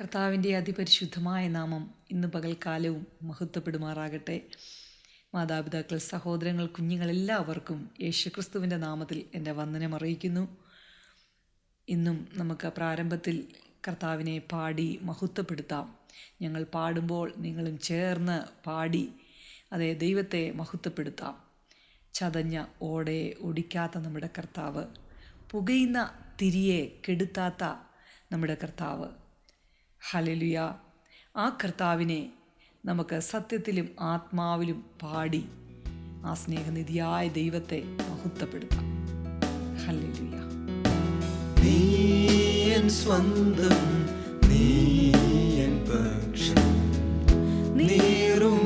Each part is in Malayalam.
കർത്താവിന്റെ അതിപരിശുദ്ധമായ നാമം ഇന്ന് പകൽക്കാലവും മഹത്വപ്പെടുമാറാകട്ടെ. മാതാപിതാക്കൾ സഹോദരങ്ങൾ കുഞ്ഞുങ്ങൾ എല്ലാവർക്കും യേശുക്രിസ്തുവിന്റെ നാമത്തിൽ എന്റെ വന്ദനം അറിയിക്കുന്നു. ഇന്നും നമുക്ക് പ്രാരംഭത്തിൽ കർത്താവിനെ പാടി മഹത്വപ്പെടുത്താം. ഞങ്ങൾ പാടുമ്പോൾ നിങ്ങളും ചേർന്ന് പാടി അതെ ദൈവത്തെ മഹത്വപ്പെടുത്താം. ചതഞ്ഞ ഓടെ ഒടിക്കാത്ത നമ്മുടെ കർത്താവ് പുകയുന്ന തിരിയെ കെടുത്താത്ത നമ്മുടെ കർത്താവ് ഹലലുയ ആ കർത്താവിനെ നമുക്ക് സത്യത്തിലും ആത്മാവിലും പാടി ആ സ്നേഹനിധിയായ ദൈവത്തെ മഹത്വപ്പെടുത്താം ഹല്ലേലൂയ നീയൻ സ്വന്തം നീയൻ പക്ഷം നീറും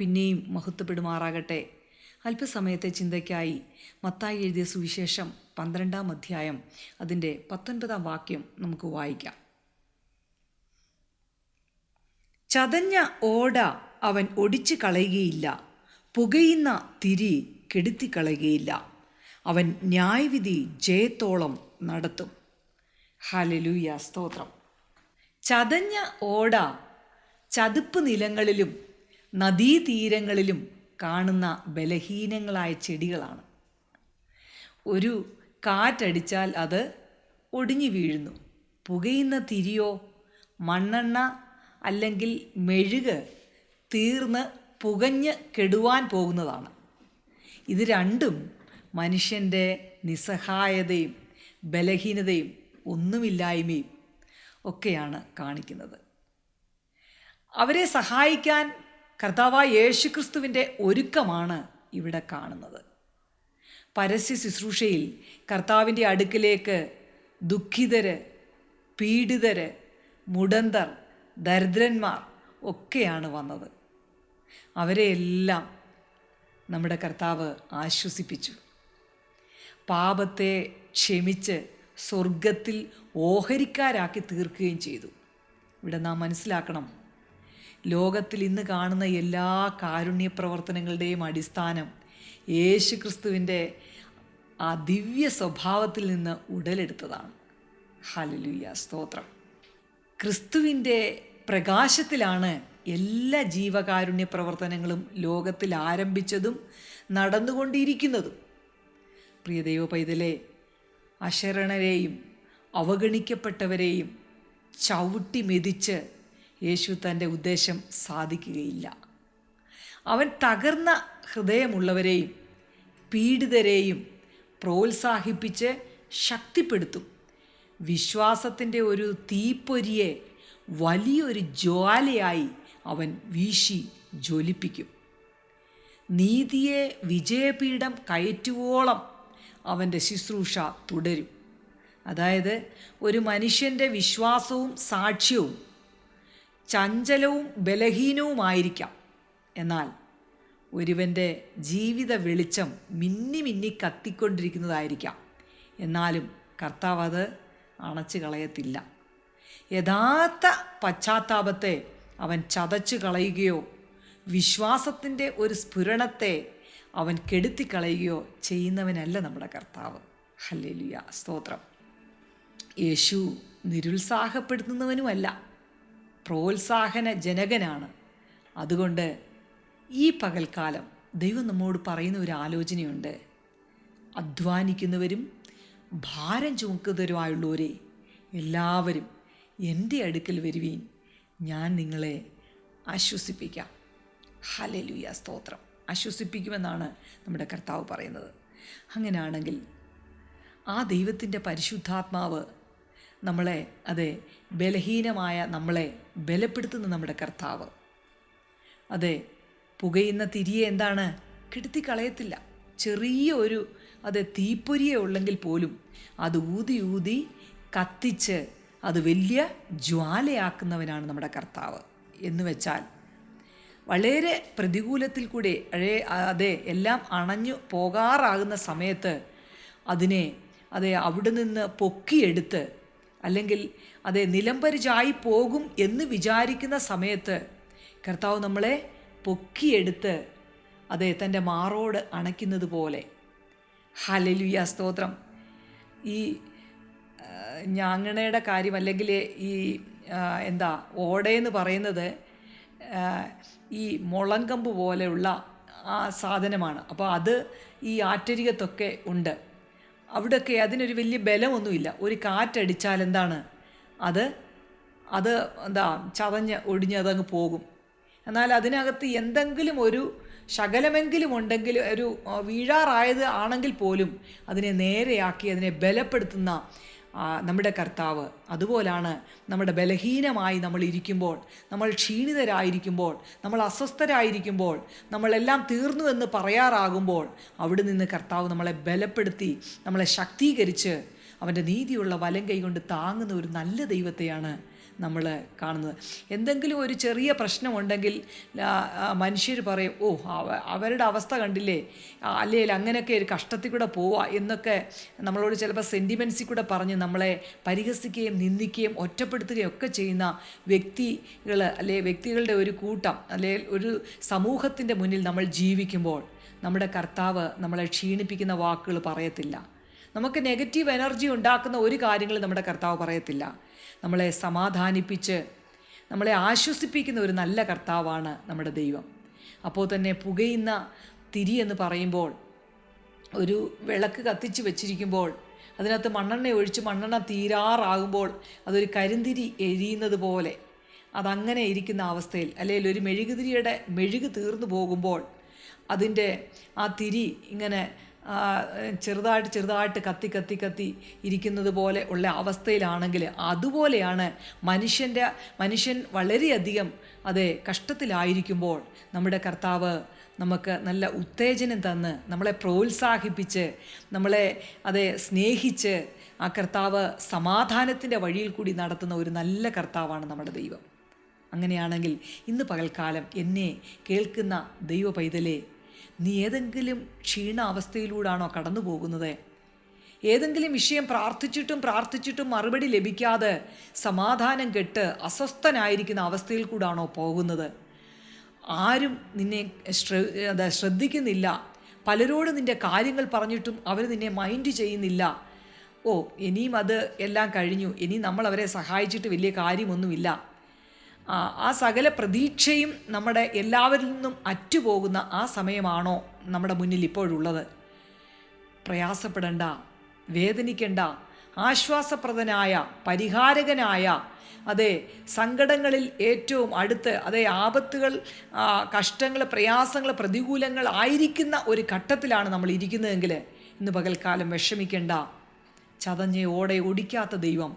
പിന്നെയും മഹത്വപ്പെടുമാറാകട്ടെ. അല്പസമയത്തെ ചിന്തയ്ക്കായി മത്തായി എഴുതിയ സുവിശേഷം പന്ത്രണ്ടാം അധ്യായം അതിന്റെ പത്തൊൻപതാം വാക്യം നമുക്ക് വായിക്കാം. ചതഞ്ഞ ഓട അവൻ ഒടിച്ചു കളയുകയില്ല. പുകയുന്ന തിരി കെടുത്തിക്കളയുകയില്ല അവൻ ന്യായവിധി ജയത്തോളം നടത്തും. ഹലലൂയ സ്തോത്രം. ചതഞ്ഞ ഓട ചതുപ്പ് നിലങ്ങളിലും നദീതീരങ്ങളിലും കാണുന്ന ബലഹീനങ്ങളായ ചെടികളാണ്. ഒരു കാറ്റടിച്ചാൽ അത് ഒടിഞ്ഞു വീഴുന്നു. പുകയുന്ന തിരിയോ മണ്ണെണ്ണ അല്ലെങ്കിൽ മെഴുക് തീർന്ന് പുകഞ്ഞ് കെടുവാൻ പോകുന്നതാണ്. ഇത് രണ്ടും മനുഷ്യന്റെ നിസ്സഹായതയും ബലഹീനതയും ഒന്നുമില്ലായ്മയും ഒക്കെയാണ് കാണിക്കുന്നത്. അവരെ സഹായിക്കാൻ കർത്താവായ യേശുക്രിസ്തുവിന്റെ ഒരുക്കമാണ് ഇവിടെ കാണുന്നത്. പരസ്യ ശുശ്രൂഷയിൽ കർത്താവിന്റെ അടുക്കിലേക്ക് ദുഃഖിതര് പീഡിതര് മുടന്തർ ദരിദ്രന്മാർ ഒക്കെയാണ് വന്നത്. അവരെയെല്ലാം നമ്മുടെ കർത്താവ് ആശ്വസിപ്പിച്ചു. പാപത്തെ ക്ഷമിച്ച് സ്വർഗത്തിൽ ഓഹരിക്കാരാക്കി തീർക്കുകയും ചെയ്തു. ഇവിടെ നാം മനസ്സിലാക്കണം ലോകത്തിൽ ഇന്ന് കാണുന്ന എല്ലാ കാരുണ്യ പ്രവർത്തനങ്ങളുടെയും അടിസ്ഥാനം യേശു ക്രിസ്തുവിന്റെ ആ ദിവ്യ സ്വഭാവത്തിൽ നിന്ന് ഉടലെടുത്തതാണ്. ഹലലുയ്യ സ്തോത്രം. ക്രിസ്തുവിന്റെ പ്രകാശത്തിലാണ് എല്ലാ ജീവകാരുണ്യ പ്രവർത്തനങ്ങളും ലോകത്തിൽ ആരംഭിച്ചതും നടന്നുകൊണ്ടിരിക്കുന്നതും. പ്രിയ ദൈവ പൈതലെ അശരണരെയും അവഗണിക്കപ്പെട്ടവരെയും ചവിട്ടി മെതിച്ച് യേശു തന്റെ ഉദ്ദേശം സാധിക്കുകയില്ല. അവൻ തകർന്ന ഹൃദയമുള്ളവരെയും പീഡിതരെയും പ്രോത്സാഹിപ്പിച്ച് ശക്തിപ്പെടുത്തും. വിശ്വാസത്തിന്റെ ഒരു തീപ്പൊരിയെ വലിയൊരു ജ്വാലയായി അവൻ വീശി ജ്വലിപ്പിക്കും. നീതിയെ വിജയപീഠം കയറ്റുവോളം അവന്റെ ശുശ്രൂഷ തുടരും. അതായത് ഒരു മനുഷ്യന്റെ വിശ്വാസവും സാക്ഷ്യവും ചഞ്ചലവും ബലഹീനവുമായിരിക്കാം. എന്നാൽ ഒരുവന്റെ ജീവിത വെളിച്ചം മിന്നി മിന്നി കത്തിക്കൊണ്ടിരിക്കുന്നതായിരിക്കാം. എന്നാലും കർത്താവ് അത് അണച്ചു കളയത്തില്ല. യഥാർത്ഥ പശ്ചാത്താപത്തെ അവൻ ചതച്ചു കളയുകയോ വിശ്വാസത്തിന്റെ ഒരു സ്ഫുരണത്തെ അവൻ കെടുത്തിക്കളയുകയോ ചെയ്യുന്നവനല്ല നമ്മുടെ കർത്താവ്. ഹല്ലേലൂയ. സ്തോത്രം. യേശു നിരുത്സാഹപ്പെടുത്തുന്നവനുമല്ല. പ്രോത്സാഹന ജനകനാണ് അതുകൊണ്ട് ഈ പകൽക്കാലം ദൈവം നമ്മോട് പറയുന്ന ഒരു ആലോചനയുണ്ട്. അധ്വാനിക്കുന്നവരും ഭാരം ചുമക്കുന്നവരുമായുള്ളവരെ എല്ലാവരും എന്റെ അടുക്കൽ വരുവീൻ ഞാൻ നിങ്ങളെ ആശ്വസിപ്പിക്കാം. ഹലലുയ സ്തോത്രം. ആശ്വസിപ്പിക്കുമെന്നാണ് നമ്മുടെ കർത്താവ് പറയുന്നത്. അങ്ങനെയാണെങ്കിൽ ആ ദൈവത്തിന്റെ പരിശുദ്ധാത്മാവ് നമ്മളെ അതെ ബലഹീനമായ നമ്മളെ ബലപ്പെടുത്തുന്ന നമ്മുടെ കർത്താവ്. അതെ പുകയുന്ന തിരിയെ എന്താണ്? കെടുത്തി കളയത്തില്ല ചെറിയ ഒരു അത് തീപ്പൊരിയെ ഉള്ളെങ്കിൽ പോലും അത് ഊതി ഊതി കത്തിച്ച് അത് വലിയ ജ്വാലയാക്കുന്നവനാണ് നമ്മുടെ കർത്താവ് എന്ന് വെച്ചാൽ വളരെ പ്രതികൂലത്തിൽ കൂടെ അഴേ അതെ എല്ലാം അണഞ്ഞു പോകാറാകുന്ന സമയത്ത് അതിനെ അതെ അവിടെ നിന്ന് പൊക്കിയെടുത്ത് അല്ലെങ്കിൽ അതെ നിലംപരിചായി പോകും എന്ന് വിചാരിക്കുന്ന സമയത്ത് കർത്താവ് നമ്മളെ പൊക്കിയെടുത്ത് അതെ തന്റെ മാറോട് അണയ്ക്കുന്നത് പോലെ. ഹലലുയ സ്തോത്രം. ഈ ഞാങ്ങണയുടെ കാര്യം അല്ലെങ്കിൽ ഈ എന്താ ഓടയെന്ന് പറയുന്നത് ഈ മുളങ്കമ്പ് പോലെയുള്ള ആ സാധനമാണ്. അപ്പോൾ അത് ഈ ആറ്റരികത്തൊക്കെ ഉണ്ട്. അവിടെയൊക്കെ അതിനൊരു വലിയ ബലമൊന്നുമില്ല. ഒരു കാറ്റടിച്ചാൽ എന്താണ്? അത് അത് എന്താ ചതഞ്ഞ് ഒടിഞ്ഞ് അതങ്ങ് പോകും. എന്നാൽ അതിനകത്ത് എന്തെങ്കിലും ഒരു ശകലമെങ്കിലും ഉണ്ടെങ്കിൽ ഒരു വീഴാറായത് ആണെങ്കിൽ പോലും അതിനെ നേരെയാക്കി അതിനെ ബലപ്പെടുത്തുന്ന നമ്മുടെ കർത്താവ്. അതുപോലാണ് നമ്മുടെ ബലഹീനമായി നമ്മൾ ഇരിക്കുമ്പോൾ നമ്മൾ ക്ഷീണിതരായിരിക്കുമ്പോൾ നമ്മൾ അസ്വസ്ഥരായിരിക്കുമ്പോൾ നമ്മളെല്ലാം തീർന്നു എന്ന് പറയാറാകുമ്പോൾ അവിടെ നിന്ന് കർത്താവ് നമ്മളെ ബലപ്പെടുത്തി നമ്മളെ ശക്തീകരിച്ച് അവന്റെ നീതിയുള്ള വലം കൈകൊണ്ട് താങ്ങുന്ന ഒരു നല്ല ദൈവത്തെയാണ് നമ്മൾ കാണുന്നത്. എന്തെങ്കിലും ഒരു ചെറിയ പ്രശ്നമുണ്ടെങ്കിൽ മനുഷ്യർ പറയും ഓ അവരുടെ അവസ്ഥ കണ്ടില്ലേ? അല്ലെങ്കിൽ അങ്ങനെയൊക്കെ ഒരു കഷ്ടത്തിൽ കൂടെ പോവുക എന്നൊക്കെ നമ്മളോട് ചിലപ്പോൾ സെന്റിമെൻസിൽ കൂടെ പറഞ്ഞ് നമ്മളെ പരിഹസിക്കുകയും നിന്ദിക്കുകയും ഒറ്റപ്പെടുത്തുകയും ഒക്കെ ചെയ്യുന്ന വ്യക്തികൾ അല്ലെ വ്യക്തികളുടെ ഒരു കൂട്ടം അല്ലെങ്കിൽ ഒരു സമൂഹത്തിന്റെ മുന്നിൽ നമ്മൾ ജീവിക്കുമ്പോൾ നമ്മുടെ കർത്താവ് നമ്മളെ ക്ഷീണിപ്പിക്കുന്ന വാക്കുകൾ പറയത്തില്ല. നമുക്ക് നെഗറ്റീവ് എനർജി ഉണ്ടാക്കുന്ന ഒരു കാര്യങ്ങളും നമ്മുടെ കർത്താവ് പറയത്തില്ല. നമ്മളെ സമാധാനിപ്പിച്ച് നമ്മളെ ആശ്വസിപ്പിക്കുന്ന ഒരു നല്ല കർത്താവാണ് നമ്മുടെ ദൈവം. അപ്പോൾ തന്നെ പുകയുന്ന തിരി എന്ന് പറയുമ്പോൾ ഒരു വിളക്ക് കത്തിച്ച് വെച്ചിരിക്കുമ്പോൾ അതിനകത്ത് മണ്ണെണ്ണ ഒഴിച്ച് മണ്ണെണ്ണ തീരാറാകുമ്പോൾ അതൊരു കരിന്തിരി എരിയുന്നത് പോലെ അതങ്ങനെ ഇരിക്കുന്ന അവസ്ഥയിൽ അല്ലെങ്കിൽ ഒരു മെഴുകുതിരിയുടെ മെഴുക് തീർന്നു പോകുമ്പോൾ അതിന്റെ ആ തിരി ഇങ്ങനെ ചെറുതായിട്ട് ചെറുതായിട്ട് കത്തി കത്തി കത്തി ഇരിക്കുന്നത് പോലെ ഉള്ള അവസ്ഥയിലാണെങ്കിൽ അതുപോലെയാണ് മനുഷ്യന്റെ മനുഷ്യൻ വളരെയധികം അതെ കഷ്ടത്തിലായിരിക്കുമ്പോൾ നമ്മുടെ കർത്താവ് നമുക്ക് നല്ല ഉത്തേജനം തന്ന് നമ്മളെ പ്രോത്സാഹിപ്പിച്ച് നമ്മളെ അതെ സ്നേഹിച്ച് ആ കർത്താവ് സമാധാനത്തിന്റെ വഴിയിൽ കൂടി നടത്തുന്ന ഒരു നല്ല കർത്താവാണ് നമ്മുടെ ദൈവം. അങ്ങനെയാണെങ്കിൽ ഇന്ന് പകൽക്കാലം എന്നെ കേൾക്കുന്ന ദൈവ പൈതലേ നീ ഏതെങ്കിലും ക്ഷീണാവസ്ഥയിലൂടാണോ കടന്നു പോകുന്നത് ഏതെങ്കിലും വിഷയം പ്രാർത്ഥിച്ചിട്ടും പ്രാർത്ഥിച്ചിട്ടും മറുപടി ലഭിക്കാതെ സമാധാനം കെട്ട് അസ്വസ്ഥനായിരിക്കുന്ന അവസ്ഥയിൽ കൂടാണോ പോകുന്നത്? ആരും നിന്നെ ശ്ര ശ്രദ്ധിക്കുന്നില്ല. പലരോട് നിന്റെ കാര്യങ്ങൾ പറഞ്ഞിട്ടും അവർ നിന്നെ മൈൻഡ് ചെയ്യുന്നില്ല. ഓ ഇനിയും അത് എല്ലാം കഴിഞ്ഞു. ഇനി നമ്മൾ അവരെ സഹായിച്ചിട്ട് വലിയ കാര്യമൊന്നുമില്ല. ആ സകല പ്രതീക്ഷയും നമ്മുടെ എല്ലാവരിൽ നിന്നും അറ്റുപോകുന്ന ആ സമയമാണോ നമ്മുടെ മുന്നിൽ ഇപ്പോഴുള്ളത്? പ്രയാസപ്പെടേണ്ട വേദനിക്കേണ്ട ആശ്വാസപ്രദനായ പരിഹാരകനായ അതെ സങ്കടങ്ങളിൽ ഏറ്റവും അടുത്ത് അതെ ആപത്തുകൾ കഷ്ടങ്ങൾ പ്രയാസങ്ങൾ പ്രതികൂലങ്ങൾ ആയിരിക്കുന്ന ഒരു ഘട്ടത്തിലാണ് നമ്മൾ ഇരിക്കുന്നതെങ്കിൽ ഇന്ന് പകൽക്കാലം വിഷമിക്കേണ്ട. ചതഞ്ഞ ഓടെ ഒടിക്കാത്ത ദൈവം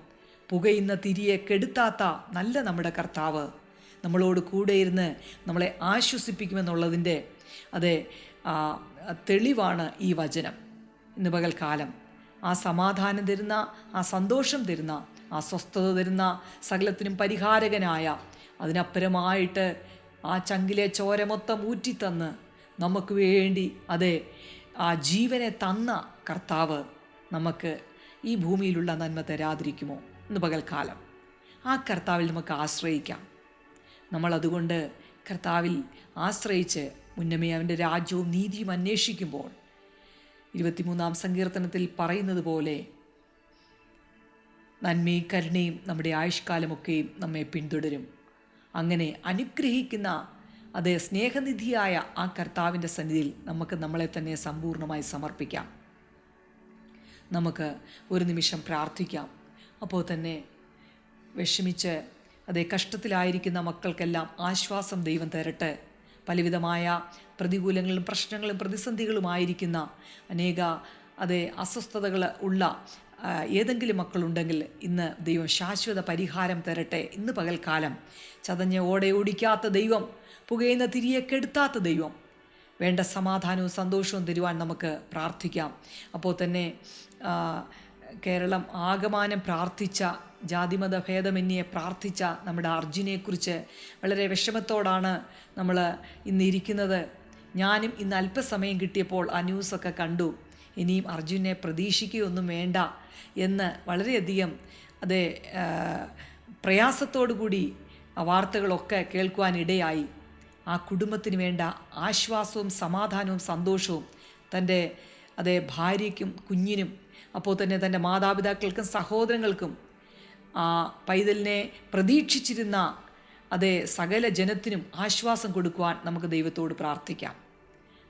പുകയുന്ന തിരിയെ കെടുത്താത്ത നല്ല നമ്മുടെ കർത്താവ് നമ്മളോട് കൂടെ ഇരുന്ന് നമ്മളെ ആശ്വസിപ്പിക്കുമെന്നുള്ളതിന്റെ അതെ തെളിവാണ് ഈ വചനം. ഇന്ന് പകൽക്കാലം ആ സമാധാനം തരുന്ന ആ സന്തോഷം തരുന്ന ആ സ്വസ്ഥത തരുന്ന സകലത്തിനും പരിഹാരകനായ അതിനപ്പുറമായിട്ട് ആ ചങ്കിലെ ചോര മൊത്തം ഊറ്റിത്തന്ന് നമുക്ക് വേണ്ടി അതെ ആ ജീവനെ തന്ന കർത്താവ് നമുക്ക് ഈ ഭൂമിയിലുള്ള നന്മ തരാതിരിക്കുമോ? ഇന്ന് പകൽക്കാലം. ആ കർത്താവിൽ നമുക്ക് ആശ്രയിക്കാം. നമ്മൾ അതുകൊണ്ട് കർത്താവിൽ ആശ്രയിച്ച് മുന്നമേ അവന്റെ രാജ്യവും നീതിയും അന്വേഷിക്കുമ്പോൾ ഇരുപത്തിമൂന്നാം സങ്കീർത്തനത്തിൽ പറയുന്നത് പോലെ നന്മയും കരുണയും നമ്മുടെ ആയുഷ്കാലമൊക്കെയും നമ്മെ പിന്തുടരും. അങ്ങനെ അനുഗ്രഹിക്കുന്ന അതേ സ്നേഹനിധിയായ ആ കർത്താവിന്റെ സന്നിധിയിൽ നമുക്ക് നമ്മളെ തന്നെ സമ്പൂർണമായി സമർപ്പിക്കാം. നമുക്ക് ഒരു നിമിഷം പ്രാർത്ഥിക്കാം. അപ്പോൾ തന്നെ വിഷമിച്ച് അതേ കഷ്ടത്തിലായിരിക്കുന്ന മക്കൾക്കെല്ലാം ആശ്വാസം ദൈവം തരട്ടെ. പലവിധമായ പ്രതികൂലങ്ങളും പ്രശ്നങ്ങളും പ്രതിസന്ധികളുമായിരിക്കുന്ന അനേക അതേ അസ്വസ്ഥതകൾ ഉള്ള ഏതെങ്കിലും മക്കളുണ്ടെങ്കിൽ ഇന്ന് ദൈവം ശാശ്വത പരിഹാരം തരട്ടെ. ഇന്ന് പകൽക്കാലം ചതഞ്ഞ ഓടെ ഓടിക്കാത്ത ദൈവം പുകയുന്ന തിരിയെ കെടുത്താത്ത ദൈവം വേണ്ട സമാധാനവും സന്തോഷവും തരുവാൻ നമുക്ക് പ്രാർത്ഥിക്കാം. അപ്പോൾ തന്നെ കേരളം ആകമാനം പ്രാർത്ഥിച്ച ജാതിമത ഭേദമെന്നിയെ പ്രാർത്ഥിച്ച നമ്മുടെ അർജുനെക്കുറിച്ച് വളരെ വിഷമത്തോടാണ് നമ്മൾ ഇന്നിരിക്കുന്നത് ഞാനും ഇന്ന് അല്പസമയം കിട്ടിയപ്പോൾ ആ ന്യൂസൊക്കെ കണ്ടു. ഇനിയും അർജുനെ പ്രതീക്ഷിക്കുകയൊന്നും വേണ്ട എന്ന് വളരെയധികം അതെ പ്രയാസത്തോടു കൂടി ആ വാർത്തകളൊക്കെ കേൾക്കുവാനിടയായി. ആ കുടുംബത്തിന് വേണ്ട ആശ്വാസവും സമാധാനവും സന്തോഷവും തന്റെ അതേ ഭാര്യയ്ക്കും കുഞ്ഞിനും അപ്പോൾ തന്നെ തന്റെ മാതാപിതാക്കൾക്കും സഹോദരങ്ങൾക്കും ആ പൈതലിനെ പ്രതീക്ഷിച്ചിരുന്ന അതേ സകല ജനത്തിനും ആശ്വാസം കൊടുക്കുവാൻ നമുക്ക് ദൈവത്തോട് പ്രാർത്ഥിക്കാം.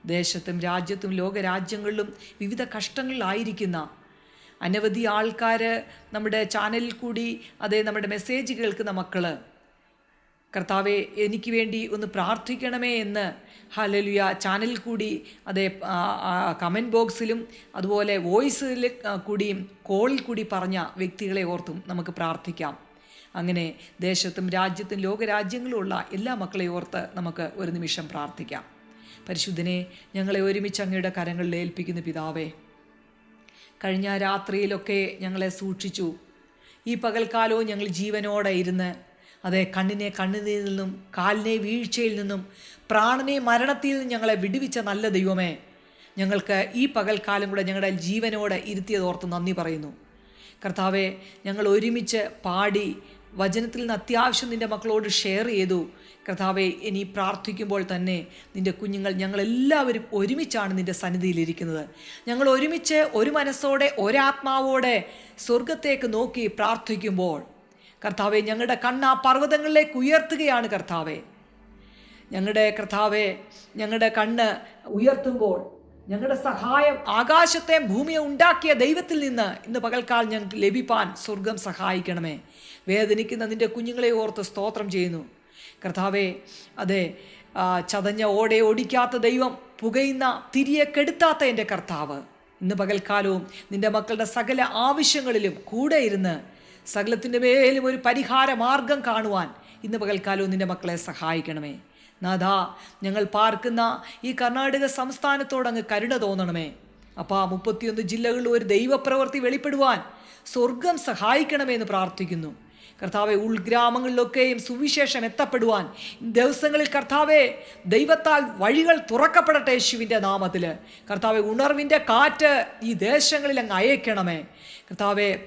ദേശത്തും രാജ്യത്തും ലോകരാജ്യങ്ങളിലും വിവിധ കഷ്ടങ്ങളിലായിരിക്കുന്ന അനവധി ആൾക്കാർ നമ്മുടെ ചാനലിൽ കൂടി അതേ നമ്മുടെ മെസ്സേജ് കേൾക്കുന്ന മക്കൾ കർത്താവെ എനിക്ക് വേണ്ടി ഒന്ന് പ്രാർത്ഥിക്കണമേ എന്ന് ഹലലുയ ചാനലിൽ കൂടി അതേ കമന്റ് ബോക്സിലും അതുപോലെ വോയിസിൽ കൂടിയും കോളിൽ കൂടി പറഞ്ഞ വ്യക്തികളെ ഓർത്തും നമുക്ക് പ്രാർത്ഥിക്കാം. അങ്ങനെ ദേശത്തും രാജ്യത്തും ലോകരാജ്യങ്ങളുമുള്ള എല്ലാ മക്കളെ ഓർത്ത് നമുക്ക് ഒരു നിമിഷം പ്രാർത്ഥിക്കാം. പരിശുദ്ധനെ ഞങ്ങളെ ഒരുമിച്ച് അങ്ങയുടെ കരങ്ങളിൽ ഏൽപ്പിക്കുന്ന പിതാവേ കഴിഞ്ഞ രാത്രിയിലൊക്കെ ഞങ്ങളെ സൂക്ഷിച്ചു. ഈ പകൽക്കാലവും ഞങ്ങൾ ജീവനോടെ ഇരുന്ന് അതെ കണ്ണിനെ കണ്ണുനീരിൽ നിന്നും കാലിനെ വീഴ്ചയിൽ നിന്നും പ്രാണനെ മരണത്തിൽ നിന്നും ഞങ്ങളെ വിടുവിച്ച നല്ല ദൈവമേ. ഞങ്ങൾക്ക് ഈ പകൽക്കാലം കൂടെ ഞങ്ങളുടെ ജീവനോടെ ഇരുത്തിയതോർത്ത് നന്ദി പറയുന്നു. കർത്താവെ ഞങ്ങൾ ഒരുമിച്ച് പാടി വചനത്തിൽ നിന്ന് അത്യാവശ്യം നിന്റെ മക്കളോട് ഷെയർ ചെയ്തു. കർത്താവെ ഇനി പ്രാർത്ഥിക്കുമ്പോൾ തന്നെ നിന്റെ കുഞ്ഞുങ്ങൾ ഞങ്ങളെല്ലാവരും ഒരുമിച്ചാണ് നിന്റെ സന്നിധിയിലിരിക്കുന്നത് ഞങ്ങൾ ഒരുമിച്ച് ഒരു മനസ്സോടെ ഒരാത്മാവോടെ സ്വർഗത്തേക്ക് നോക്കി പ്രാർത്ഥിക്കുമ്പോൾ കർത്താവെ ഞങ്ങളുടെ കണ്ണ് ആ പർവതങ്ങളിലേക്ക് ഉയർത്തുകയാണ് കർത്താവെ. ഞങ്ങളുടെ കർത്താവെ ഞങ്ങളുടെ കണ്ണ് ഉയർത്തുമ്പോൾ ഞങ്ങളുടെ സഹായം ആകാശത്തെ ഭൂമിയെ ഉണ്ടാക്കിയ ദൈവത്തിൽ നിന്ന് ഇന്ന് പകൽക്കാലം ഞങ്ങൾക്ക് ലഭിപ്പാൻ സ്വർഗം സഹായിക്കണമേ. വേദനിക്കുന്ന നിന്റെ കുഞ്ഞുങ്ങളെ ഓർത്ത് സ്തോത്രം ചെയ്യുന്നു. കർത്താവെ അതെ ചതഞ്ഞ ഓടെ ഓടിക്കാത്ത ദൈവം പുകയുന്ന തിരിയെ കെടുത്താത്ത എന്റെ കർത്താവ്. ഇന്ന് പകൽക്കാലവും നിന്റെ മക്കളുടെ സകല ആവശ്യങ്ങളിലും കൂടെ ഇരുന്ന് സകലത്തിന്റെ മേലും ഒരു പരിഹാര മാർഗം കാണുവാൻ ഇന്ന് പകൽക്കാലവും നിന്റെ മക്കളെ സഹായിക്കണമേ. നാഥ ഞങ്ങൾ പാർക്കുന്ന ഈ കർണാടക സംസ്ഥാനത്തോട് അങ്ങ് കരുണ തോന്നണമേ. അപ്പോൾ ആ മുപ്പത്തിയൊന്ന് ജില്ലകളിൽ ഒരു ദൈവപ്രവൃത്തി വെളിപ്പെടുവാൻ സ്വർഗം സഹായിക്കണമേ എന്ന് പ്രാർത്ഥിക്കുന്നു. കർത്താവെ ഉൾഗ്രാമങ്ങളിലൊക്കെയും സുവിശേഷം എത്തപ്പെടുവാൻ ദിവസങ്ങളിൽ കർത്താവെ ദൈവത്താൽ വഴികൾ തുറക്കപ്പെടട്ടെ യേശുവിന്റെ നാമത്തിൽ കർത്താവെ ഉണർവിന്റെ കാറ്റ് ഈ ദേശങ്ങളിൽ അങ്ങ് അയക്കണമേ. കർത്താവെ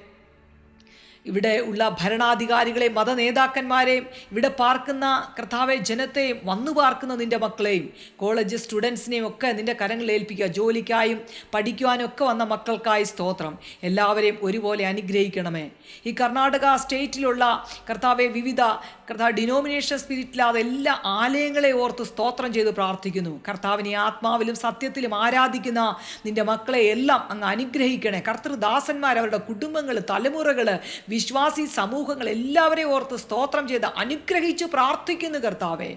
ഇവിടെ ഉള്ള ഭരണാധികാരികളെയും മത നേതാക്കന്മാരെയും ഇവിടെ പാർക്കുന്ന കർത്താവെ ജനത്തെയും വന്നു പാർക്കുന്ന നിന്റെ മക്കളെയും കോളേജ് സ്റ്റുഡൻസിനെയും ഒക്കെ നിന്റെ കരങ്ങളിൽ ഏൽപ്പിക്കുക ജോലിക്കായും പഠിക്കുവാനും ഒക്കെ വന്ന മക്കൾക്കായി സ്തോത്രം. എല്ലാവരെയും ഒരുപോലെ അനുഗ്രഹിക്കണമേ. ഈ കർണാടക സ്റ്റേറ്റിലുള്ള കർത്താവെ വിവിധ കർത്താവ് ഡിനോമിനേഷൻ സ്പിരിറ്റിലാതെ എല്ലാ ആലയങ്ങളെ ഓർത്ത് സ്തോത്രം ചെയ്ത് പ്രാർത്ഥിക്കുന്നു. കർത്താവിനെ ആത്മാവിലും സത്യത്തിലും ആരാധിക്കുന്ന നിന്റെ മക്കളെ എല്ലാം അങ്ങ് അനുഗ്രഹിക്കണേ. കർത്തൃദാസന്മാർ അവരുടെ കുടുംബങ്ങൾ തലമുറകൾ വിശ്വാസി സമൂഹങ്ങൾ എല്ലാവരെയും ഓർത്ത് സ്തോത്രം ചെയ്ത് അനുഗ്രഹിച്ചു പ്രാർത്ഥിക്കുന്നു കർത്താവേ.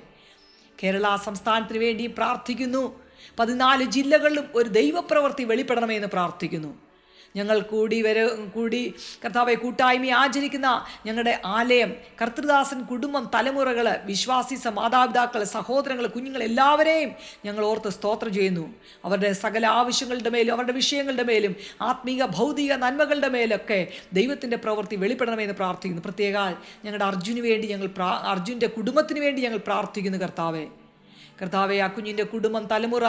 കേരള സംസ്ഥാനത്തിന് വേണ്ടി പ്രാർത്ഥിക്കുന്നു. പതിനാല് ജില്ലകളിലും ഒരു ദൈവപ്രവൃത്തി വെളിപ്പെടണമെന്ന് പ്രാർത്ഥിക്കുന്നു. ഞങ്ങൾ കൂടി വര കൂടി കർത്താവെ കൂട്ടായ്മ ആചരിക്കുന്ന ഞങ്ങളുടെ ആലയം കർത്തൃദാസൻ കുടുംബം തലമുറകൾ വിശ്വാസി മാതാപിതാക്കൾ സഹോദരങ്ങൾ കുഞ്ഞുങ്ങൾ എല്ലാവരെയും ഞങ്ങൾ ഓർത്ത് സ്തോത്രം ചെയ്യുന്നു. അവരുടെ സകല ആവശ്യങ്ങളുടെ മേലും അവരുടെ വിഷയങ്ങളുടെ മേലും ആത്മീക ഭൗതിക നന്മകളുടെ മേലൊക്കെ ദൈവത്തിന്റെ പ്രവൃത്തി വെളിപ്പെടണമെന്ന് പ്രാർത്ഥിക്കുന്നു. പ്രത്യേക ഞങ്ങളുടെ അർജുന് വേണ്ടി ഞങ്ങൾ പ്രാ അർജുന്റെ കുടുംബത്തിന് വേണ്ടി ഞങ്ങൾ പ്രാർത്ഥിക്കുന്നു കർത്താവെ. കർത്താവെ ആ കുഞ്ഞിന്റെ കുടുംബം തലമുറ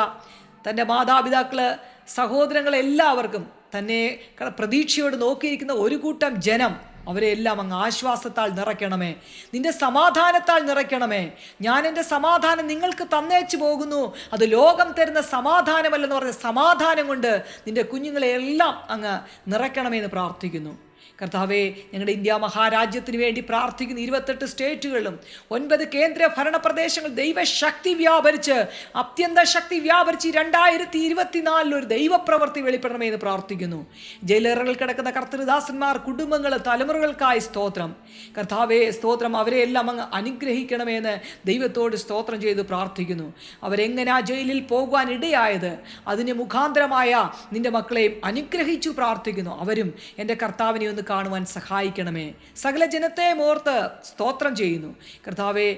തന്റെ മാതാപിതാക്കൾ സഹോദരങ്ങൾ എല്ലാവർക്കും തന്നെ പ്രതീക്ഷയോട് നോക്കിയിരിക്കുന്ന ഒരു കൂട്ടം ജനം അവരെ എല്ലാം അങ്ങ് ആശ്വാസത്താൽ നിറയ്ക്കണമേ. നിന്റെ സമാധാനത്താൽ നിറയ്ക്കണമേ. ഞാൻ എന്റെ സമാധാനം നിങ്ങൾക്ക് തന്നേച്ചു പോകുന്നു. അത് ലോകം തരുന്ന സമാധാനമല്ലെന്ന് പറഞ്ഞ സമാധാനം കൊണ്ട് നിന്റെ കുഞ്ഞുങ്ങളെ എല്ലാം അങ്ങ് നിറയ്ക്കണമേ എന്ന് പ്രാർത്ഥിക്കുന്നു. കർത്താവെ ഞങ്ങളുടെ ഇന്ത്യ മഹാരാജ്യത്തിന് വേണ്ടി പ്രാർത്ഥിക്കുന്ന ഇരുപത്തെട്ട് സ്റ്റേറ്റുകളിലും ഒൻപത് കേന്ദ്ര ഭരണ പ്രദേശങ്ങൾ ദൈവശക്തി വ്യാപരിച്ച് അത്യന്ത ശക്തി വ്യാപരിച്ച് രണ്ടായിരത്തി ഇരുപത്തിനാലിൽ ഒരു ദൈവപ്രവൃത്തി വെളിപ്പെടണമെന്ന് പ്രാർത്ഥിക്കുന്നു. ജയിലറുകളിൽ കിടക്കുന്ന കർത്തൃദാസന്മാർ കുടുംബങ്ങൾ തലമുറകൾക്കായി സ്തോത്രം. കർത്താവെ സ്തോത്രം അവരെ എല്ലാം അങ്ങ് അനുഗ്രഹിക്കണമെന്ന് ദൈവത്തോട് സ്തോത്രം ചെയ്ത് പ്രാർത്ഥിക്കുന്നു. അവരെങ്ങനെ ആ ജയിലിൽ പോകുവാൻ ഇടയായത്? അതിന് മുഖാന്തരമായ നിന്റെ മക്കളെയും അനുഗ്രഹിച്ചു പ്രാർത്ഥിക്കുന്നു. അവരും എന്റെ കർത്താവിനെ ഒന്ന് കാണുവാൻ സഹായിക്കണമേ. സകല ജനത്തെ മോർത്ത് സ്തോത്രം ചെയ്യുന്നു. കർത്താവെ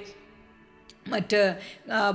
മറ്റ്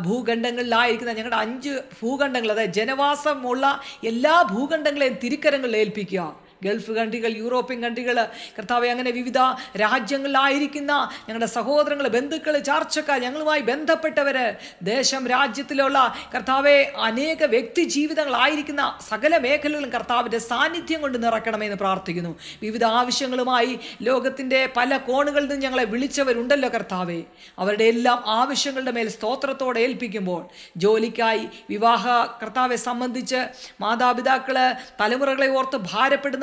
ഭൂഖണ്ഡങ്ങളിലായിരിക്കുന്ന ഞങ്ങളുടെ അഞ്ച് ഭൂഖണ്ഡങ്ങൾ അതായത് ജനവാസമുള്ള എല്ലാ ഭൂഖണ്ഡങ്ങളെയും തിരുക്കരങ്ങളിൽ ഏൽപ്പിക്കുക. ഗൾഫ് കൺട്രികൾ യൂറോപ്യൻ കൺട്രികൾ കർത്താവ് അങ്ങനെ വിവിധ രാജ്യങ്ങളിലായിരിക്കുന്ന ഞങ്ങളുടെ സഹോദരങ്ങൾ ബന്ധുക്കൾ ചാർച്ചക്കാർ ഞങ്ങളുമായി ബന്ധപ്പെട്ടവർ ദേശം രാജ്യത്തിലുള്ള കർത്താവെ അനേക വ്യക്തി ജീവിതങ്ങളായിരിക്കുന്ന സകല മേഖലകളും കർത്താവിന്റെ സാന്നിധ്യം കൊണ്ട് നിറക്കണമെന്ന് പ്രാർത്ഥിക്കുന്നു. വിവിധ ആവശ്യങ്ങളുമായി ലോകത്തിന്റെ പല കോണുകളിൽ നിന്ന് ഞങ്ങളെ വിളിച്ചവരുണ്ടല്ലോ കർത്താവെ. അവരുടെ എല്ലാം ആവശ്യങ്ങളുടെ മേൽ സ്തോത്രത്തോടെ ഏൽപ്പിക്കുമ്പോൾ ജോലിക്കായി വിവാഹ കർത്താവെ സംബന്ധിച്ച് മാതാപിതാക്കൾ തലമുറകളെ ഓർത്ത്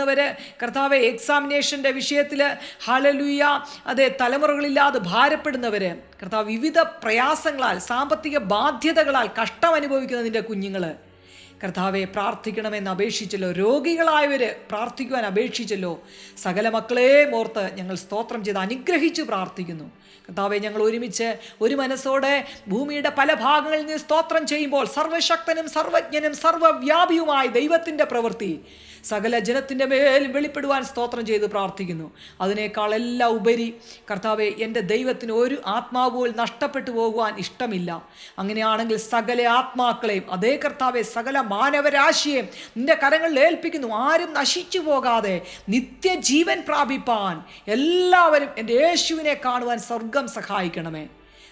ഭാരപ്പെടുന്നവര് കർത്താവ് എക്സാമിനേഷന്റെ വിഷയത്തിൽ ഹലലുയ അതെ തലമുറകളില്ലാതെ ഭാരപ്പെടുന്നവർ കർത്താവ് വിവിധ പ്രയാസങ്ങളാൽ സാമ്പത്തിക ബാധ്യതകളാൽ കഷ്ടം അനുഭവിക്കുന്ന നിന്റെ കുഞ്ഞുങ്ങൾ കർത്താവെ പ്രാർത്ഥിക്കണമെന്ന് അപേക്ഷിച്ചല്ലോ. രോഗികളായവർ പ്രാർത്ഥിക്കുവാൻ അപേക്ഷിച്ചല്ലോ. സകല മക്കളെ ഓർത്ത് ഞങ്ങൾ സ്തോത്രം ചെയ്ത് അനുഗ്രഹിച്ച് പ്രാർത്ഥിക്കുന്നു. കർത്താവെ ഞങ്ങൾ ഒരുമിച്ച് ഒരു മനസ്സോടെ ഭൂമിയുടെ പല ഭാഗങ്ങളിൽ നിന്ന് സ്തോത്രം ചെയ്യുമ്പോൾ സർവശക്തനും സർവജ്ഞനും സർവവ്യാപിയുമായ ദൈവത്തിന്റെ പ്രവൃത്തി സകല ജനത്തിന്റെ മേലും വെളിപ്പെടുവാൻ സ്തോത്രം ചെയ്ത് പ്രാർത്ഥിക്കുന്നു. അതിനേക്കാൾ എല്ലാ ഉപരി കർത്താവെ എന്റെ ദൈവത്തിന് ഒരു ആത്മാവ് നഷ്ടപ്പെട്ടു പോകുവാൻ ഇഷ്ടമില്ല. അങ്ങനെയാണെങ്കിൽ സകല ആത്മാക്കളെയും അതേ കർത്താവെ സകല മാനവരാശിയെയും നിന്റെ കരങ്ങളിൽ ഏൽപ്പിക്കുന്നു. ആരും നശിച്ചു പോകാതെ നിത്യജീവൻ പ്രാപിപ്പാൻ എല്ലാവരും എന്റെ യേശുവിനെ കാണുവാൻ സ്വർഗം സഹായിക്കണമേ.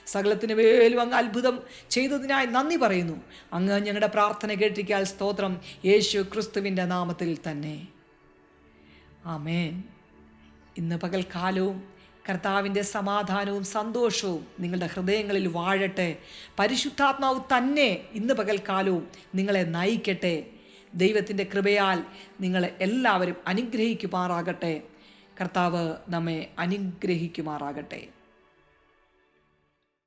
സകലത്തിന് മേലും അങ്ങ് അത്ഭുതം ചെയ്തതിനായി നന്ദി പറയുന്നു. അങ്ങ് ഞങ്ങളുടെ പ്രാർത്ഥന കേട്ടിരിക്കാൻ സ്തോത്രം യേശു ക്രിസ്തുവിന്റെ നാമത്തിൽ തന്നെ. ആമേൻ. ഇന്ന് പകൽക്കാലവും കർത്താവിന്റെ സമാധാനവും സന്തോഷവും നിങ്ങളുടെ ഹൃദയങ്ങളിൽ വാഴട്ടെ. പരിശുദ്ധാത്മാവ് തന്നെ ഇന്ന് പകൽക്കാലവും നിങ്ങളെ നയിക്കട്ടെ. ദൈവത്തിന്റെ കൃപയാൽ നിങ്ങളെ എല്ലാവരും അനുഗ്രഹിക്കുമാറാകട്ടെ. കർത്താവ് നമ്മെ അനുഗ്രഹിക്കുമാറാകട്ടെ.